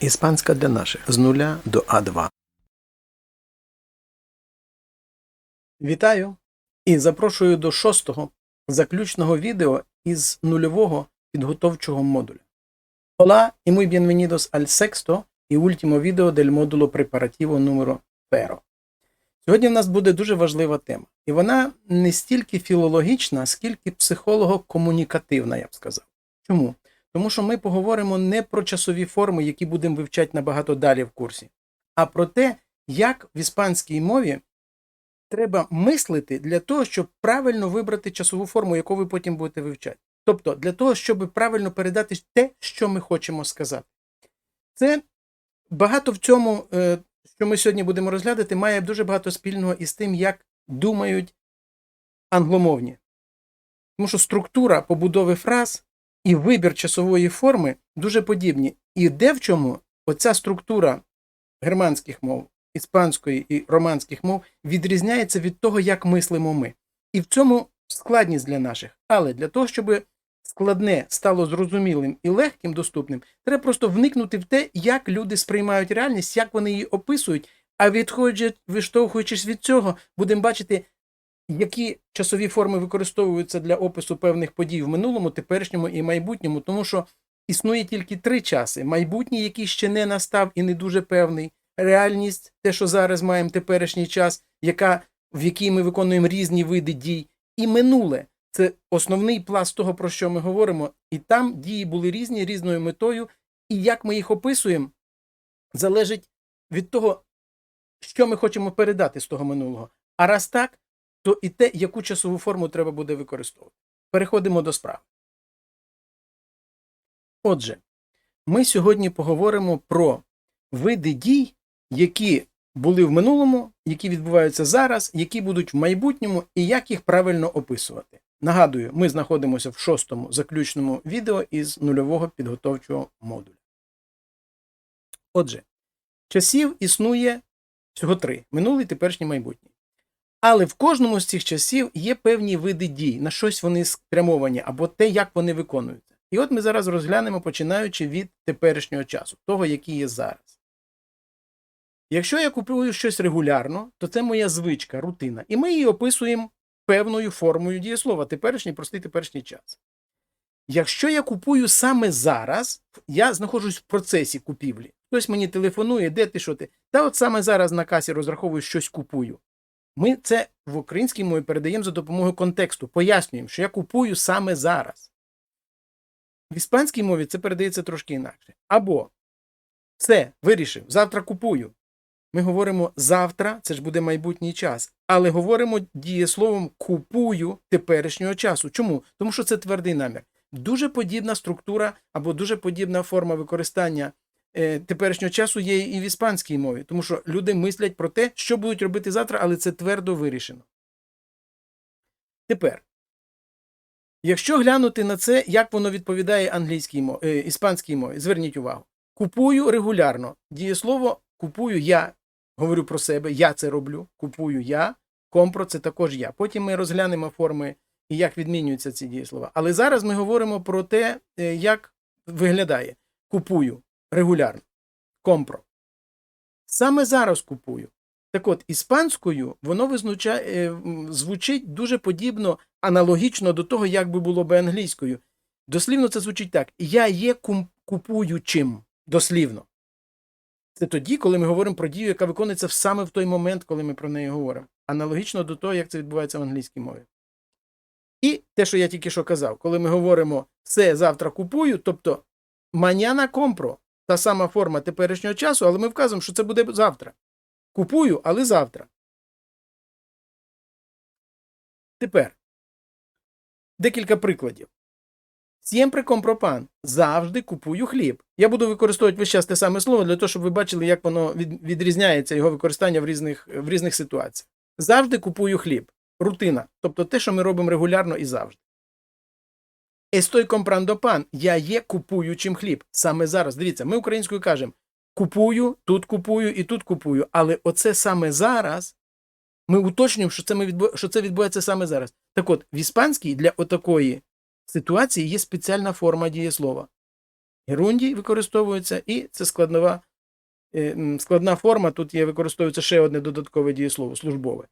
Іспанська для наших з нуля до А2. Вітаю і запрошую до шостого заключного відео із нульового підготовчого модуля. Hola y muy bienvenidos al sexto y último video del módulo preparativo número pero. Сьогодні в нас буде дуже важлива тема, і вона не стільки філологічна, скільки психолого-комунікативна, я б сказав. Чому? Тому що ми поговоримо не про часові форми, які будемо вивчати набагато далі в курсі, а про те, як в іспанській мові треба мислити для того, щоб правильно вибрати часову форму, яку ви потім будете вивчати. Тобто для того, щоб правильно передати те, що ми хочемо сказати. Це багато в цьому, е, що ми сьогодні будемо розглядати, має дуже багато спільного із тим, як думають англомовні. Тому що структура побудови фраз і вибір часової форми дуже подібні. І де в чому оця структура германських мов, іспанської і романських мов відрізняється від того, як мислимо ми. І в цьому складність для наших. Але для того, щоб складне стало зрозумілим і легким доступним, треба просто вникнути в те, як люди сприймають реальність, як вони її описують. А відходячи, виштовхуючись від цього, будемо бачити, які часові форми використовуються для опису певних подій в минулому, теперішньому і майбутньому, тому що існує тільки три часи: майбутній, який ще не настав і не дуже певний, реальність, те, що зараз маємо теперішній час, яка, в якій ми виконуємо різні види дій, і минуле. Це основний пласт того, про що ми говоримо, і там дії були різні, різною метою, і як ми їх описуємо, залежить від того, що ми хочемо передати з того минулого. А раз так, то і те, яку часову форму треба буде використовувати. Переходимо до справи. Отже, ми сьогодні поговоримо про види дій, які були в минулому, які відбуваються зараз, які будуть в майбутньому, і як їх правильно описувати. Нагадую, ми знаходимося в шостому заключному відео із нульового підготовчого модуля. Отже, часів існує всього три: минулий, теперішній майбутній. Але в кожному з цих часів є певні види дій, на щось вони спрямовані, або те, як вони виконуються. І от ми зараз розглянемо, починаючи від теперішнього часу, того, який є зараз. Якщо я купую щось регулярно, то це моя звичка, рутина, і ми її описуємо певною формою дієслова, теперішній простий теперішній час. Якщо я купую саме зараз, я знаходжусь в процесі купівлі. Хтось мені телефонує, де ти що ти? Та от саме зараз на касі розраховую щось купую. Ми це в українській мові передаємо за допомогою контексту, пояснюємо, що я купую саме зараз. В іспанській мові це передається трошки інакше. Або все, вирішив, завтра купую. Ми говоримо завтра, це ж буде майбутній час, але говоримо дієсловом купую теперішнього часу. Чому? Тому що це твердий намір. Дуже подібна структура або дуже подібна форма використання теперішнього часу є і в іспанській мові, тому що люди мислять про те, що будуть робити завтра, але це твердо вирішено. Тепер, якщо глянути на це, як воно відповідає англійській мові, е, іспанській мові, зверніть увагу. Купую регулярно. Дієслово купую я говорю про себе, я це роблю, купую я, компро це також я. Потім ми розглянемо форми і як відмінюються ці дієслова. Але зараз ми говоримо про те, е, як виглядає. Купую регулярно. Компро. Саме зараз купую. Так от, іспанською воно визначає, звучить дуже подібно, аналогічно до того, як би було би англійською. Дослівно це звучить так: Я є купуючим. Дослівно. Це тоді, коли ми говоримо про дію, яка виконується саме в той момент, коли ми про неї говоримо. Аналогічно до того, як це відбувається в англійській мові. І те, що я тільки що казав, коли ми говоримо все завтра купую, тобто маняна компро, та сама форма теперішнього часу, але ми вказуємо, що це буде завтра. Купую, але завтра. Тепер декілька прикладів. Compro pan. Завжди купую хліб. Я буду використовувати весь час те саме слово для того, щоб ви бачили, як воно відрізняється його використання в різних, в різних ситуаціях. Завжди купую хліб. Рутина. Тобто те, що ми робимо регулярно і завжди. Estoy comprando pan. Я є купуючим хліб. Саме зараз. Дивіться, ми українською кажемо купую, тут купую і тут купую. Але оце саме зараз. Ми уточнюємо, що це, ми відбу... що це відбувається саме зараз. Так от, в іспанській для отакої ситуації є спеціальна форма дієслова. герундій використовується, і це складнова, е, складна форма. Тут є використовується ще одне додаткове дієслово службове.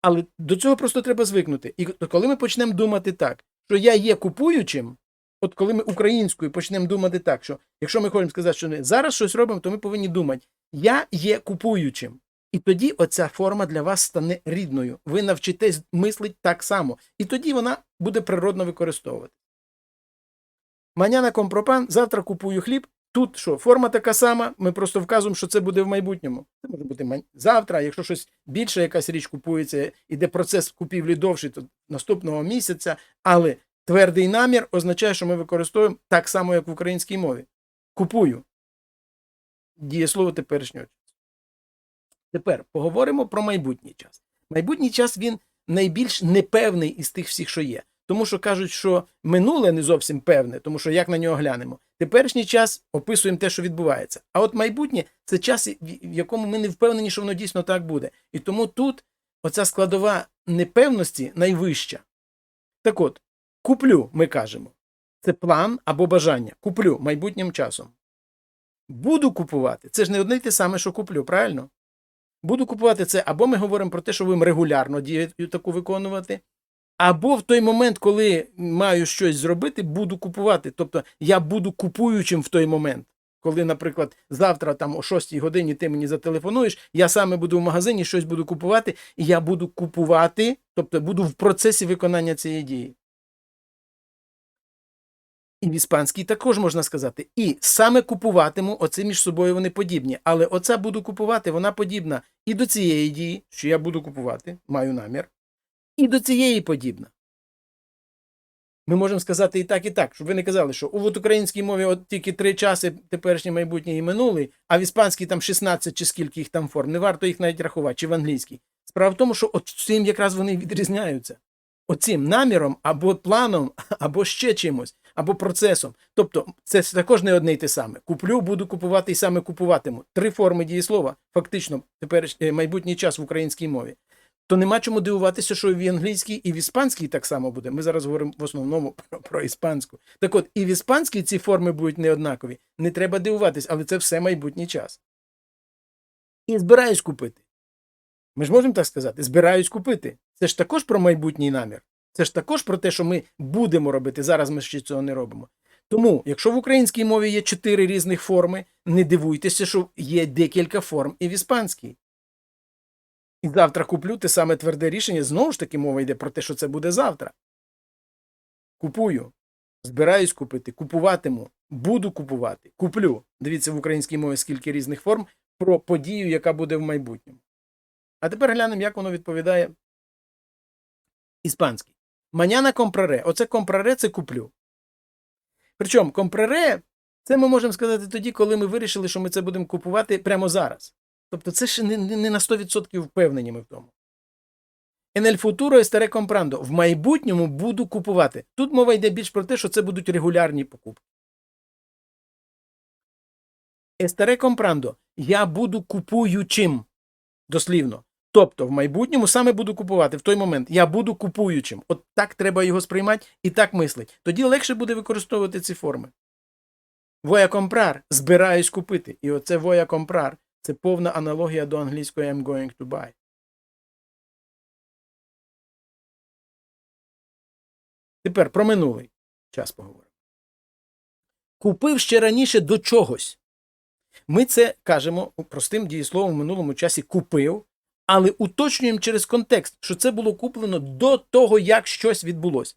Але до цього просто треба звикнути. І коли ми почнемо думати так, що я є купуючим, от коли ми українською почнемо думати так, що якщо ми хочемо сказати, що ми зараз щось робимо, то ми повинні думати, я є купуючим. І тоді оця форма для вас стане рідною. Ви навчитесь мислити так само. І тоді вона буде природно використовувати. Маняна компропан, завтра купую хліб. Тут що, форма така сама, ми просто вказуємо, що це буде в майбутньому. Це може бути завтра, якщо щось більше, якась річ купується, іде процес купівлі довший, то наступного місяця. Але твердий намір означає, що ми використовуємо так само, як в українській мові. Купую. Дієслово теперішнього часу. Тепер поговоримо про майбутній час. Майбутній час він найбільш непевний із тих всіх, що є. Тому що кажуть, що минуле не зовсім певне, тому що як на нього глянемо. Теперішній час описуємо те, що відбувається. А от майбутнє це час, в якому ми не впевнені, що воно дійсно так буде. І тому тут оця складова непевності найвища. Так от, куплю, ми кажемо. Це план або бажання. Куплю майбутнім часом. Буду купувати. Це ж не одне й те саме, що куплю, правильно? Буду купувати це, або ми говоримо про те, що будемо регулярно дію таку виконувати, або в той момент, коли маю щось зробити, буду купувати. Тобто я буду купуючим в той момент. Коли, наприклад, завтра там о 6 годині ти мені зателефонуєш, я саме буду в магазині, щось буду купувати, і я буду купувати, тобто буду в процесі виконання цієї дії. І в іспанській також можна сказати. І саме купуватиму, оце між собою вони подібні. Але оця буду купувати, вона подібна і до цієї дії, що я буду купувати, маю намір, і до цієї подібна. Ми можемо сказати і так, і так, щоб ви не казали, що от українській мові от тільки три часи теперішнє майбутнє і минулий, а в іспанській там 16 чи скільки їх там форм, не варто їх навіть рахувати, чи в англійській. Справа в тому, що от цим якраз вони відрізняються. Оцим наміром або планом, або ще чимось, або процесом. Тобто це також не одне й те саме. Куплю, буду купувати і саме купуватиму. Три форми дієслова, фактично, тепер е, майбутній час в українській мові. То нема чому дивуватися, що і в англійській, і в іспанській так само буде. Ми зараз говоримо в основному про, про іспанську. Так от, і в іспанській ці форми будуть неоднакові. Не треба дивуватись, але це все майбутній час. І збираюсь купити. Ми ж можемо так сказати, збираюсь купити. Це ж також про майбутній намір. Це ж також про те, що ми будемо робити. Зараз ми ще цього не робимо. Тому, якщо в українській мові є чотири різних форми, не дивуйтеся, що є декілька форм і в іспанській. І завтра куплю те саме тверде рішення. Знову ж таки, мова йде про те, що це буде завтра. Купую. Збираюсь купити, купуватиму, буду купувати, куплю. Дивіться в українській мові скільки різних форм про подію, яка буде в майбутньому. А тепер глянемо, як воно відповідає іспанський. Маняна компраре. Оце компраре це куплю. Причому компраре це ми можемо сказати тоді, коли ми вирішили, що ми це будемо купувати прямо зараз. Тобто це ще не, не на 100% впевнені ми в тому. El futuro estaré comprando. В майбутньому буду купувати. Тут мова йде більш про те, що це будуть регулярні покупки. Estaré comprando. Я буду купуючим. Дослівно. Тобто, в майбутньому саме буду купувати в той момент. Я буду купуючим. От так треба його сприймати і так мислить. Тоді легше буде використовувати ці форми. A comprar. Збираюсь купити. І оце a comprar. Це повна аналогія до англійської I'm going to buy. Тепер про минулий час поговоримо. Купив ще раніше до чогось. Ми це кажемо простим дієсловом в минулому часі купив, але уточнюємо через контекст, що це було куплено до того, як щось відбулося.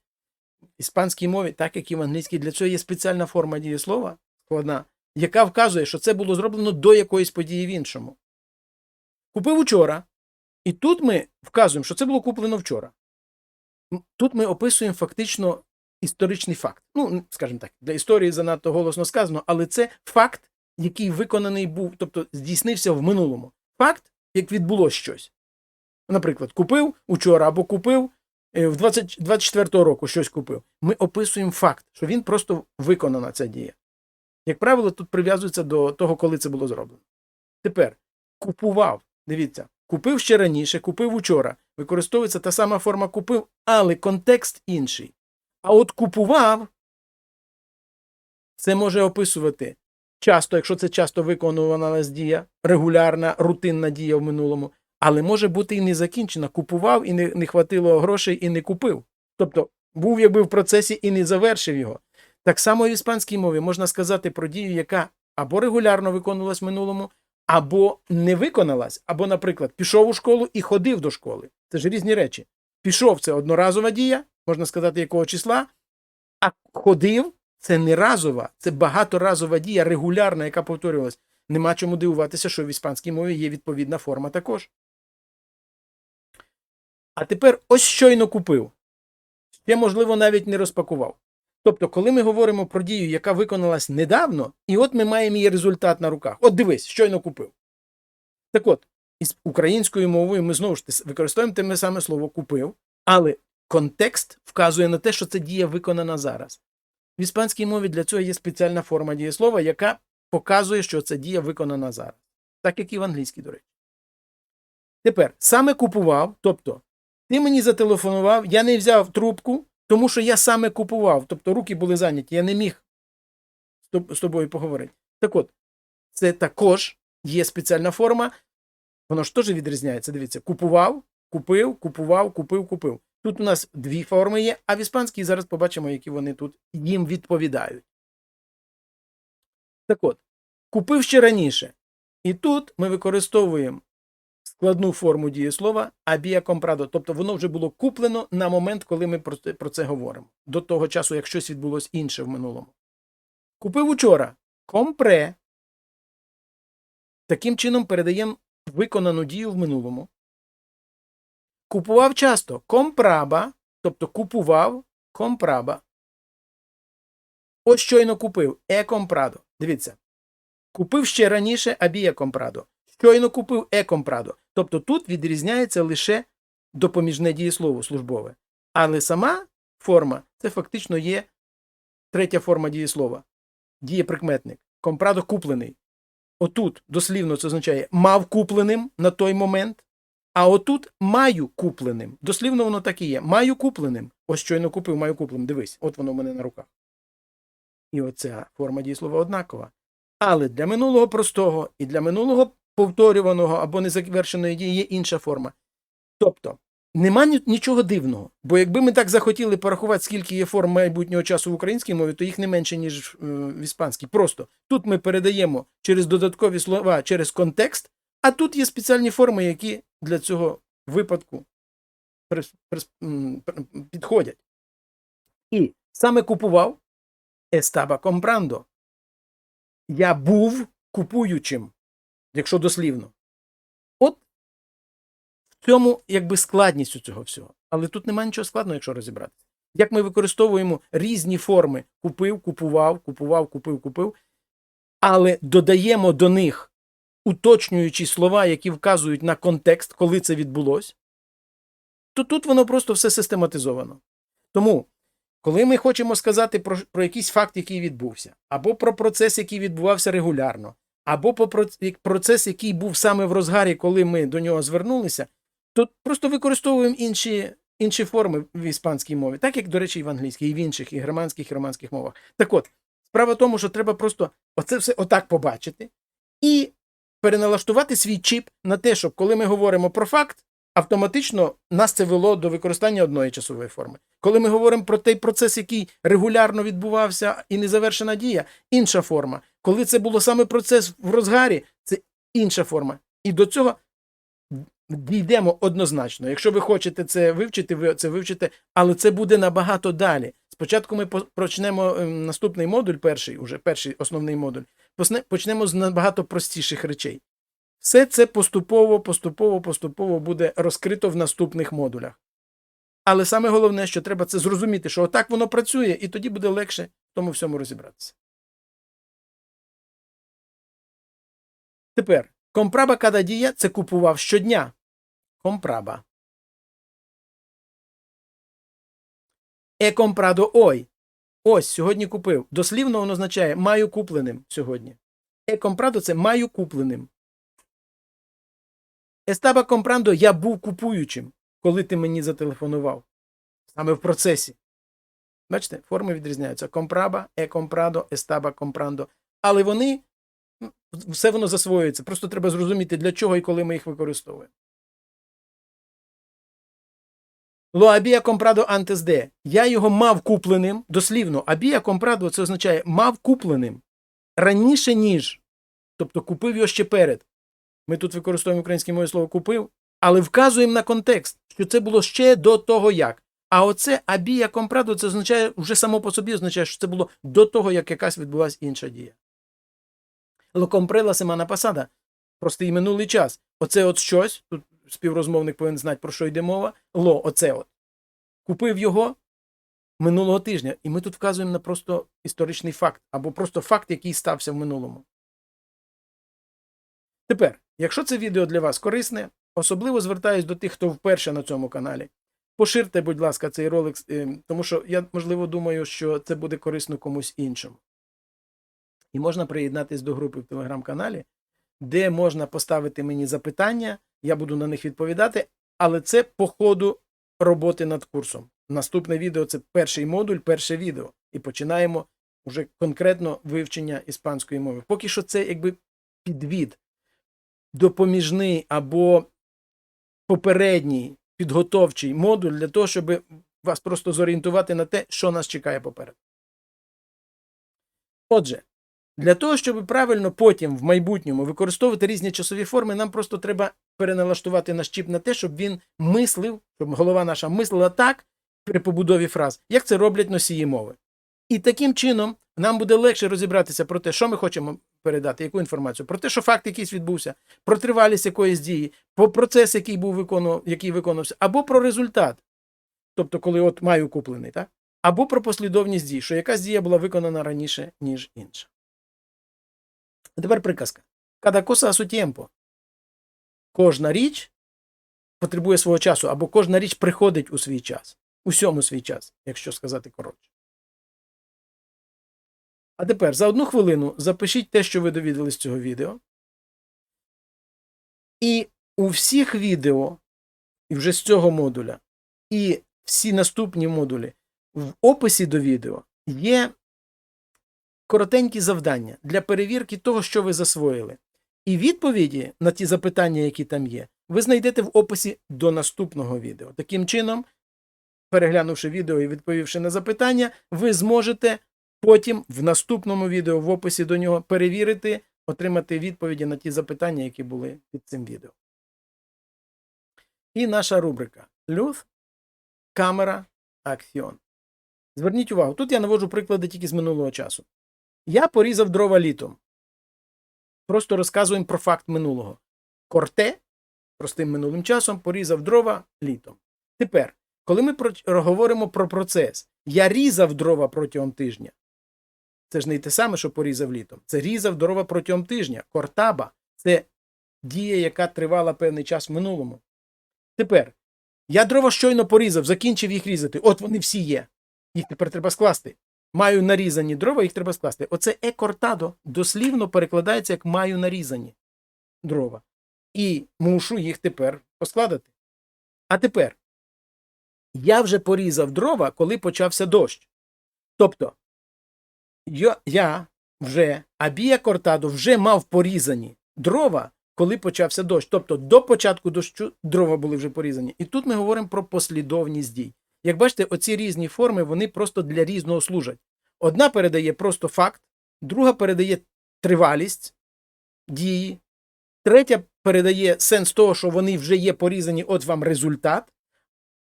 В іспанській мові, так як і в англійській, для цього є спеціальна форма дієслова, складна, яка вказує, що це було зроблено до якоїсь події в іншому. Купив учора, і тут ми вказуємо, що це було куплено вчора. Тут ми описуємо фактично історичний факт. Ну, скажімо так, для історії занадто голосно сказано, але це факт, який виконаний був, тобто здійснився в минулому. Факт, як відбулося щось. Наприклад, купив учора або купив е, в 20, 24 року щось купив. Ми описуємо факт, що він просто виконана ця дія. Як правило, тут прив'язується до того, коли це було зроблено. Тепер купував. Дивіться, купив ще раніше, купив учора. Використовується та сама форма купив, але контекст інший. А от купував Це може описувати часто, якщо це часто виконувалась дія, регулярна, рутинна дія в минулому, але може бути і не закінчена. Купував і не, не хватило грошей і не купив. Тобто був якби в процесі і не завершив його. Так само і в іспанській мові можна сказати про дію, яка або регулярно виконувалась в минулому, або не виконалась, або, наприклад, пішов у школу і ходив до школи. Це ж різні речі. Пішов це одноразова дія, можна сказати, якого числа, а ходив це не разова, це багаторазова дія, регулярна, яка повторювалась. Нема чому дивуватися, що в іспанській мові є відповідна форма також. А тепер ось щойно купив. Ще, можливо, навіть не розпакував. Тобто, коли ми говоримо про дію, яка виконалась недавно, і от ми маємо її результат на руках. От дивись, щойно купив. Так от, із українською мовою ми знову ж використовуємо те саме слово купив, але контекст вказує на те, що це дія виконана зараз. В іспанській мові для цього є спеціальна форма дієслова, яка показує, що це дія виконана зараз. Так як і в англійській, до речі. Тепер саме купував, тобто ти мені зателефонував, я не взяв трубку, тому що я саме купував, тобто руки були зайняті, я не міг з тобою поговорити. Так от, це також є спеціальна форма, воно ж теж відрізняється. Дивіться, купував, купив, купував, купив, купив. Тут у нас дві форми є, а в іспанській зараз побачимо, які вони тут їм відповідають. Так от, купив ще раніше. І тут ми використовуємо складну форму дієслова абія компрадо. Тобто воно вже було куплено на момент, коли ми про це, говоримо. До того часу, як щось відбулося інше в минулому. Купив учора. Компре. Таким чином передаємо виконану дію в минулому. Купував часто компраба, тобто купував компраба. Ось щойно купив е компрадо. Дивіться. Купив ще раніше абія компрадо. Щойно купив е компрадо. Тобто тут відрізняється лише допоміжне дієслово службове. Але сама форма це фактично є третя форма дієслова. Дієприкметник. Компрадо куплений. Отут дослівно це означає мав купленим на той момент. А отут маю купленим. Дослівно воно так і є. Маю купленим. Ось щойно купив, маю купленим. Дивись, от воно в мене на руках. І оця форма дієслова однакова. Але для минулого простого і для минулого повторюваного або незавершеної дії є інша форма. Тобто, нема нічого дивного. Бо якби ми так захотіли порахувати, скільки є форм майбутнього часу в українській мові, то їх не менше, ніж е, в іспанській. Просто тут ми передаємо через додаткові слова, через контекст, а тут є спеціальні форми, які для цього випадку підходять. І саме купував estaba comprando. Я був купуючим, якщо дослівно. От в цьому якби складність у цього всього. Але тут немає нічого складного, якщо розібратися. Як ми використовуємо різні форми купив, купував, купував, купив, купив, але додаємо до них уточнюючі слова, які вказують на контекст, коли це відбулося, то тут воно просто все систематизовано. Тому, коли ми хочемо сказати про, про якийсь факт, який відбувся, або про процес, який відбувався регулярно, або про процес, який був саме в розгарі, коли ми до нього звернулися, то просто використовуємо інші, інші форми в іспанській мові, так як, до речі, і в англійській, і в інших, і германських, і романських мовах. Так от, справа в тому, що треба просто оце все отак побачити і переналаштувати свій чіп на те, щоб коли ми говоримо про факт, автоматично нас це вело до використання одної часової форми. Коли ми говоримо про той процес, який регулярно відбувався і незавершена дія, інша форма. Коли це було саме процес в розгарі, це інша форма. І до цього дійдемо однозначно. Якщо ви хочете це вивчити, ви це вивчите, але це буде набагато далі. Спочатку ми почнемо ем, наступний модуль, перший, уже перший основний модуль. Почнемо з набагато простіших речей. Все це поступово, поступово, поступово буде розкрито в наступних модулях. Але саме головне, що треба це зрозуміти, що отак воно працює, і тоді буде легше в тому всьому розібратися. Тепер компраба кададія це купував щодня. Компраба. Е компрадо ой. Ось сьогодні купив. Дослівно воно означає маю купленим сьогодні. Е компрадо це маю купленим. Естаба компрандо я був купуючим, коли ти мені зателефонував. Саме в процесі. Бачите, форми відрізняються. Комправа, е компрадо, естаба компрандо. Але вони все воно засвоюється. Просто треба зрозуміти, для чого і коли ми їх використовуємо. Había comprado antes de. Я його мав купленим, дослівно, había comprado це означає мав купленим раніше, ніж. Тобто купив його ще перед. Ми тут використовуємо українське моє слово купив, але вказуємо на контекст, що це було ще до того як. А оце абія компрадо, це означає вже само по собі означає, що це було до того, як якась відбулася інша дія. Локомприла семана пасада. Простий минулий час. Оце от щось, тут співрозмовник повинен знати, про що йде мова. Ло, оце от. Купив його минулого тижня. І ми тут вказуємо на просто історичний факт, або просто факт, який стався в минулому. Тепер, якщо це відео для вас корисне, особливо звертаюсь до тих, хто вперше на цьому каналі. Поширте, будь ласка, цей ролик, е, тому що я, можливо, думаю, що це буде корисно комусь іншому. І можна приєднатись до групи в телеграм-каналі, де можна поставити мені запитання, я буду на них відповідати, але це по ходу роботи над курсом. Наступне відео це перший модуль, перше відео. І починаємо вже конкретно вивчення іспанської мови. Поки що це якби підвід, допоміжний або попередній підготовчий модуль для того, щоб вас просто зорієнтувати на те, що нас чекає попереду. Отже, для того, щоб правильно потім в майбутньому використовувати різні часові форми, нам просто треба переналаштувати наш чіп на те, щоб він мислив, щоб голова наша мислила так при побудові фраз, як це роблять носії мови. І таким чином нам буде легше розібратися про те, що ми хочемо передати, яку інформацію, про те, що факт якийсь відбувся, про тривалість якоїсь дії, про процес, який був виконував, який виконувався, або про результат. Тобто, коли от маю куплений, так? Або про послідовність дій, що якась дія була виконана раніше, ніж інша. А тепер приказка. Cada cosa a su. Кожна річ потребує свого часу, або кожна річ приходить у свій час. Усьому свій час, якщо сказати коротше. А тепер за одну хвилину запишіть те, що ви довідали з цього відео. І у всіх відео, і вже з цього модуля, і всі наступні модулі в описі до відео є коротенькі завдання для перевірки того, що ви засвоїли. І відповіді на ті запитання, які там є, ви знайдете в описі до наступного відео. Таким чином, переглянувши відео і відповівши на запитання, ви зможете потім в наступному відео в описі до нього перевірити, отримати відповіді на ті запитання, які були під цим відео. І наша рубрика Люф, камера, акціон. Зверніть увагу, тут я наводжу приклади тільки з минулого часу. Я порізав дрова літом. Просто розказуємо про факт минулого. Корте, простим минулим часом, порізав дрова літом. Тепер, коли ми говоримо про процес, я різав дрова протягом тижня. Це ж не те саме, що порізав літом. Це різав дрова протягом тижня. Кортаба це дія, яка тривала певний час в минулому. Тепер, я дрова щойно порізав, закінчив їх різати. От вони всі є. Їх тепер треба скласти. Маю нарізані дрова, їх треба скласти. Оце екортадо дослівно перекладається як маю нарізані дрова. І мушу їх тепер поскладати. А тепер я вже порізав дрова, коли почався дощ. Тобто, я, я вже абія кортадо вже мав порізані дрова, коли почався дощ. Тобто до початку дощу дрова були вже порізані. І тут ми говоримо про послідовність дій. Як бачите, оці різні форми вони просто для різного служать. Одна передає просто факт, друга передає тривалість дії, третя передає сенс того, що вони вже є порізані, от вам результат.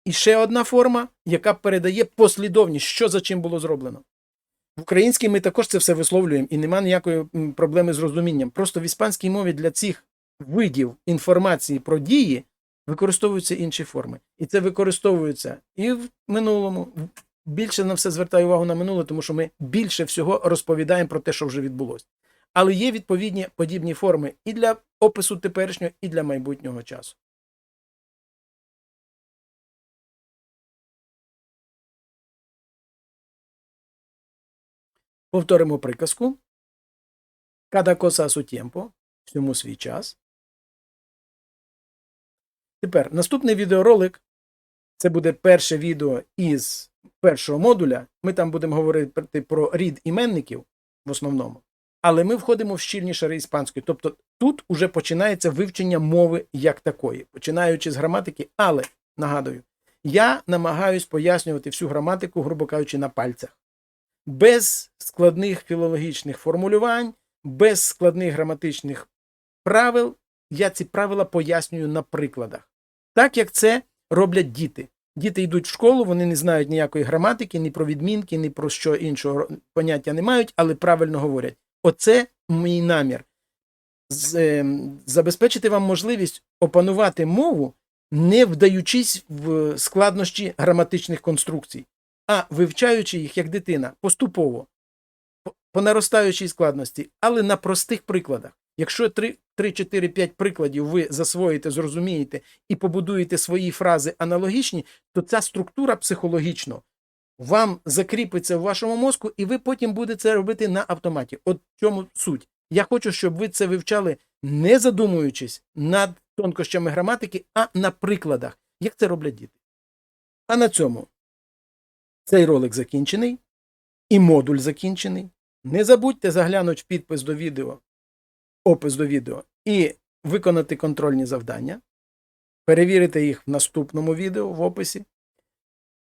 І ще одна форма, яка передає послідовність, що за чим було зроблено. В українській ми також це все висловлюємо, і нема ніякої проблеми з розумінням. Просто в іспанській мові для цих видів інформації про дії використовуються інші форми. І це використовується і в минулому. Більше на все звертаю увагу на минуле, тому що ми більше всього розповідаємо про те, що вже відбулося. Але є відповідні подібні форми і для опису теперішнього, і для майбутнього часу. Повторимо приказку. A su tiempo. Всьому свій час. Тепер наступний відеоролик Це буде перше відео із першого модуля. Ми там будемо говорити про рід іменників в основному. Але ми входимо в щільні шари іспанської. Тобто тут уже починається вивчення мови як такої, починаючи з граматики, але нагадую, я намагаюсь пояснювати всю граматику, грубо кажучи, на пальцях, без складних філологічних формулювань, без складних граматичних правил. Я ці правила пояснюю на прикладах, так як це роблять діти. Діти йдуть в школу, вони не знають ніякої граматики, ні про відмінки, ні про що іншого поняття не мають, але правильно говорять. Оце мій намір. З, е, забезпечити вам можливість опанувати мову, не вдаючись в складнощі граматичних конструкцій, а вивчаючи їх як дитина поступово, по- наростаючій складності, але на простих прикладах. Якщо 3, 3 4, 5 прикладів ви засвоїте, зрозумієте і побудуєте свої фрази аналогічні, то ця структура психологічно вам закріпиться в вашому мозку, і ви потім будете це робити на автоматі. От в чому суть. Я хочу, щоб ви це вивчали, не задумуючись над тонкощами граматики, а на прикладах, як це роблять діти. А на цьому цей ролик закінчений і модуль закінчений. Не забудьте заглянути в підпис до відео, опис до відео і виконати контрольні завдання. Перевірити їх в наступному відео в описі.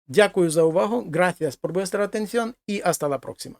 Дякую за увагу. Gracias por vuestra atención y hasta la próxima.